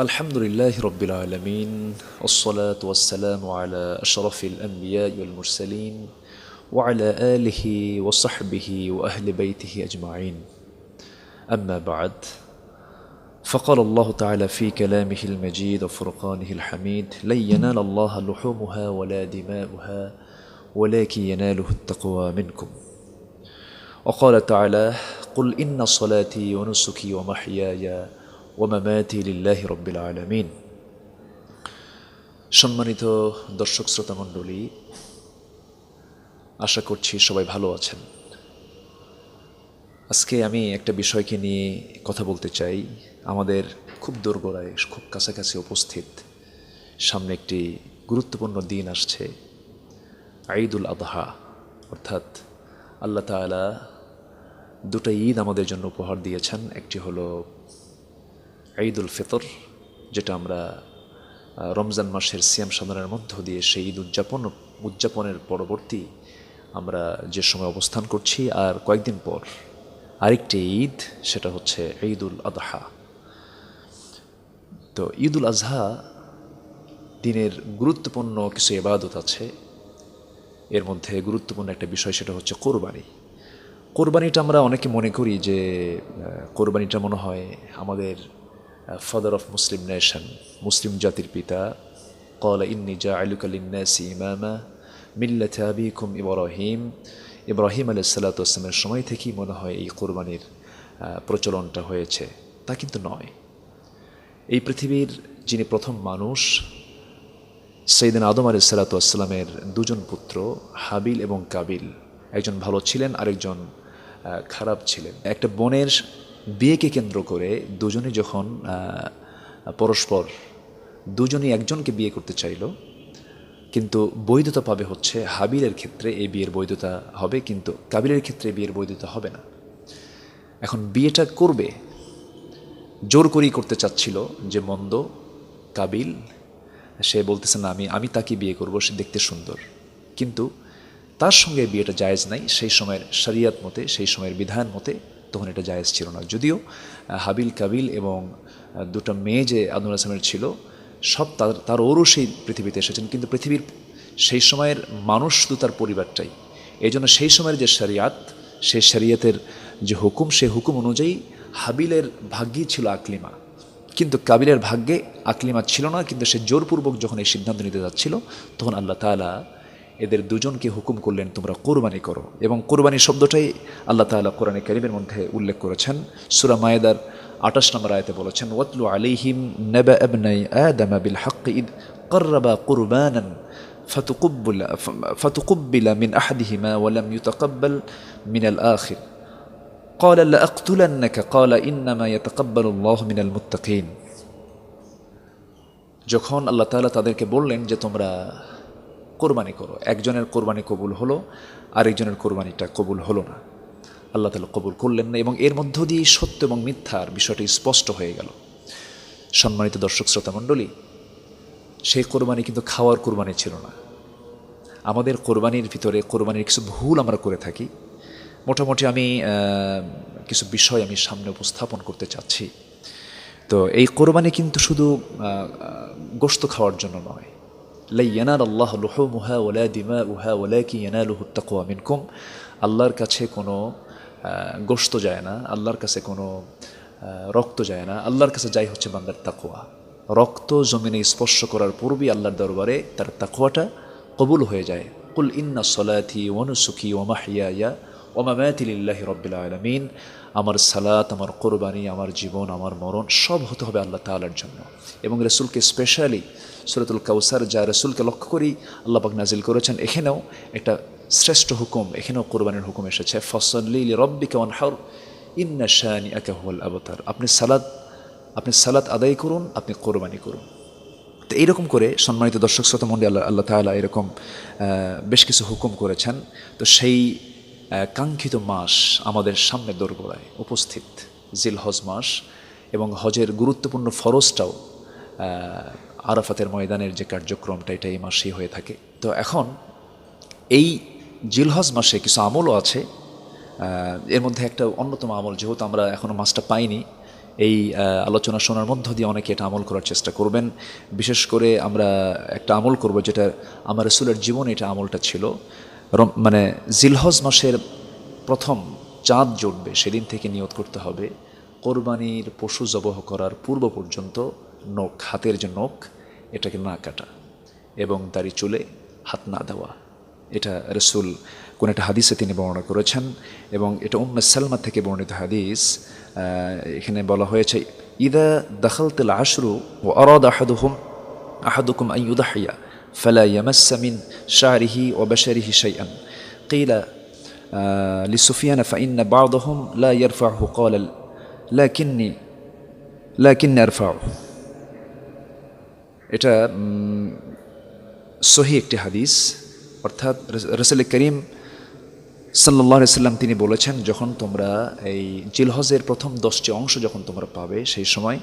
الحمد لله رب العالمين والصلاة والسلام على أشرف الأنبياء والمرسلين وعلى آله وصحبه وأهل بيته أجمعين. أما بعد فقال الله تعالى في كلامه المجيد وفرقانه الحميد لن ينال الله لحومها ولا دماؤها ولكن يناله التقوى منكم. وقال تعالى قل إن صلاتي ونسكي ومحياي ওমামাতি লিল্লাহি রব্বিল আলমিন। সম্মানিত দর্শক শ্রোতা মণ্ডলী, আশা করছি সবাই ভালো আছেন। আজকে আমি একটা বিষয়কে নিয়ে কথা বলতে চাই। আমাদের খুব দোরগোড়ায়, খুব কাছাকাছি উপস্থিত সামনে একটি গুরুত্বপূর্ণ দিন আসছে আইদুল আবহা অর্থাৎ আল্লাহ তালা দুটো ঈদ আমাদের জন্য উপহার দিয়েছেন। একটি হলো ঈদুল ফিতর, যেটা আমরা রমজান মাসের সিয়াম সাধনের মধ্য দিয়ে সেই ঈদ উদযাপন, উদযাপনের পরবর্তী আমরা যে সময় অবস্থান করছি আর কয়েকদিন পর আরেকটি ঈদ, সেটা হচ্ছে ঈদুল আদহা। তো ঈদুল আজহা দিনের গুরুত্বপূর্ণ কিছু এবাদত আছে। এর মধ্যে গুরুত্বপূর্ণ একটা বিষয়, সেটা হচ্ছে কোরবানি। কোরবানিটা আমরা অনেকে মনে করি যে কোরবানিটা মনে হয় আমাদের ফাদার অফ মুসলিম নেশন মুসলিম জাতির পিতা কল ইন্নি জা আলুকালিন্নাসি ইমামা মিল্লাত আবিকুম ইব্রাহিম। ইব্রাহিম আলাইসাল্লাতামের সময় থেকেই মনে হয় এই কোরবানির প্রচলনটা হয়েছে। তা কিন্তু নয়। এই পৃথিবীর যিনি প্রথম মানুষ সৈদিন আদম আলি সাল্লাতামের দুজন পুত্র, হাবিল এবং কাবিল। একজন ভালো ছিলেন, আরেকজন খারাপ ছিলেন। একটা বোনের বিয়েকে কেন্দ্র করে দুজনে যখন পরস্পর দুজনই একজনকে বিয়ে করতে চাইল, কিন্তু বৈধতা পাবে হচ্ছে হাবিলের ক্ষেত্রে এই বিয়ের বৈধতা হবে, কিন্তু কাবিলের ক্ষেত্রে বিয়ের বৈধতা হবে না। এখন বিয়েটা করবে, জোর করেই করতে চাচ্ছিল যে মন্দ কাবিল, সে বলতেছে, না, আমি আমি তাকে বিয়ে করব, সে দেখতে সুন্দর। কিন্তু তার সঙ্গে বিয়েটা জায়েজ নাই, সেই সময়ের শরিয়াত মতে, সেই সময়ের বিধান মতে তখন এটা জায়েজ ছিল না। যদিও হাবিল কাবিল এবং দুটো মেয়ে যে আদম আসলামের ছিল, সব তার তার ওরও সেই পৃথিবীতে এসেছেন, কিন্তু পৃথিবীর সেই সময়ের মানুষ শুধু তার পরিবারটাই। এই জন্য সেই সময়ের যে শরিয়াত, সেই শরিয়তের যে হুকুম, সেই হুকুম অনুযায়ী হাবিলের ভাগ্যই ছিল আকলিমা। কিন্তু কাবিলের ভাগ্যে আকলিমা ছিল না, কিন্তু সে জোরপূর্বক যখন এই সিদ্ধান্ত নিতে যাচ্ছিল, তখন আল্লাহ তাআলা এদের দুজনকে হুকুম করলেন তোমরা কোরবানি করো এবং কোরবানি শব্দটাই আল্লাহ তাআলা কোরআনে কারিমের মধ্যে উল্লেখ করেছেন সূরা মায়েদার আঠাশ নম্বর আয়তে বলেছেন ওয়াতলু আলাইহিম নাবা আবনাই আদম বিল হক ইদ قربا قربانا فتقبل فتقبل من احدهما ولم يتقبل من الاخر قال لأقتلنك قال إنما يتقبل الله من المتقين যখন আল্লাহ তাআলা তাদেরকে বললেন যে তোমরা কোরবানি করো। একজনের কোরবানি কবুল হলো আরেকজনের কোরবানিটা কবুল হলো না। আল্লাহ তাআলা কবুল করলেন না এবং এর মধ্য দিয়ে সত্য এবং মিথ্যার বিষয়টি স্পষ্ট হয়ে গেল। সম্মানিত দর্শক শ্রোতা মণ্ডলী সেই কোরবানি কিন্তু খাওয়ার কোরবানি ছিল না। আমাদের কোরবানির ভিতরে কোরবানির কিছু ভুল আমরা করে থাকি। মোটামুটি আমি কিছু বিষয় আমি সামনে উপস্থাপন করতে চাচ্ছি। তো এই কোরবানি কিন্তু শুধু আহ, খাওয়ার জন্য নয় লাই ইয়ানাল আল্লাহ লুহুমুহা ওলা দিমা উহা ওলা কি ইয়ানালুহু তাকওয়া মিনকুম আল্লাহর কাছে কোনো গোশত যায় না, আল্লাহর কাছে কোনো রক্ত যায় না, আল্লাহর কাছে যাই হচ্ছে বান্দার তাকোয়া রক্ত জমিনে স্পর্শ করার পূর্বেই আল্লাহর দরবারে তার তাকোয়াটা কবুল হয়ে যায়। কুল ইন্না সলাথি ওয়ানুসুকি ওমাহিয়া ওমামাতি লিল্লাহি রব্বিল আলমিন, আমার সালাত, আমার কোরবানি, আমার জীবন, আমার মরণ সব হতে হবে আল্লাহ তাআলার জন্য। এবং রসুলকে স্পেশালি সুরতুল কাউসার যা রসুলকে লক্ষ্য করি, আল্লাহ পাক নাজিল করেছেন এখানেও একটা শ্রেষ্ঠ হুকুম এখানেও কোরবানির হুকুম এসেছে। ফসল্লি রব্বিকা ওয়ানহার, ইন্না শানি আকাহুল আবতার। আপনি সালাদ আপনি সালাত আদায় করুন, আপনি কোরবানি করুন। তো এইরকম করে সম্মানিত দর্শক, শ্রোতা মন্ডলী আল্লাহ আল্লাহ তাআলা এরকম বেশ কিছু হুকুম করেছেন। তো সেই কাঙ্ক্ষিত মাস আমাদের সামনে দোরগোড়ায় উপস্থিত। জিল হজ মাস এবং হজের গুরুত্বপূর্ণ ফরজটাও আরাফাতের ময়দানের যে কার্যক্রমটা, এটা এই মাসেই হয়ে থাকে। তো এখন এই জিলহজ মাসে কিছু আমলও আছে। এর মধ্যে একটা অন্যতম আমল, যেহেতু আমরা এখনও মাসটা পাইনি, এই আলোচনা শোনার মধ্য দিয়ে অনেকে এটা আমল করার চেষ্টা করবেন। বিশেষ করে আমরা একটা আমল করব, যেটা আমার রসুলের জীবনে এটা আমলটা ছিল। মানে জিলহজ মাসের প্রথম চাঁদ জুটবে, সেদিন থেকে নিয়ত করতে হবে কোরবানির পশু জবহ করার পূর্ব পর্যন্ত নখ, হাতের যে নখ, এটাকে না কাটা এবং দাড়ি চুলে হাত না দেওয়া। এটা রসুল কোন একটা হাদিসে তিনি বর্ণনা করেছেন এবং এটা উম্মে সালমা থেকে বর্ণিত হাদিস। এখানে বলা হয়েছে, ইদা দাখালতুল আশরু ও অরদ আহাদুহুম, আহাদুকুম আন ইউদাহিয়া ফালা ইয়ামাসসা মিন শাহরিহি ও বাশারিহি শাইআন قيل آه لسفيان فإن بعضهم لا يرفعه قال لكني لكني أرفعه এটা উম, সহি একটি হাদিস অর্থাৎ রসুল করিম সাল্লাহ সাল্লাম তিনি বলেছেন, যখন তোমরা এই জিলহজের প্রথম দশটি অংশ যখন তোমরা পাবে, সেই সময়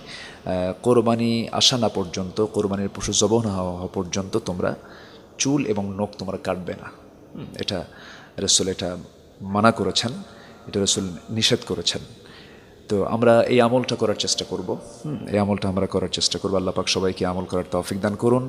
কোরবানি আসা না পর্যন্ত, কোরবানির পশু জবহ না হওয়া পর্যন্ত তোমরা চুল এবং নখ তোমরা কাটবে না। এটা রসুল এটা মানা করেছেন, এটা রসুল নিষেধ করেছেন। তো আমরা এই আমলটা করার চেষ্টা করব। এই আমলটা আমরা করার চেষ্টা করব। আল্লাহ পাক সবাইকে আমল করার তৌফিক দান করুন।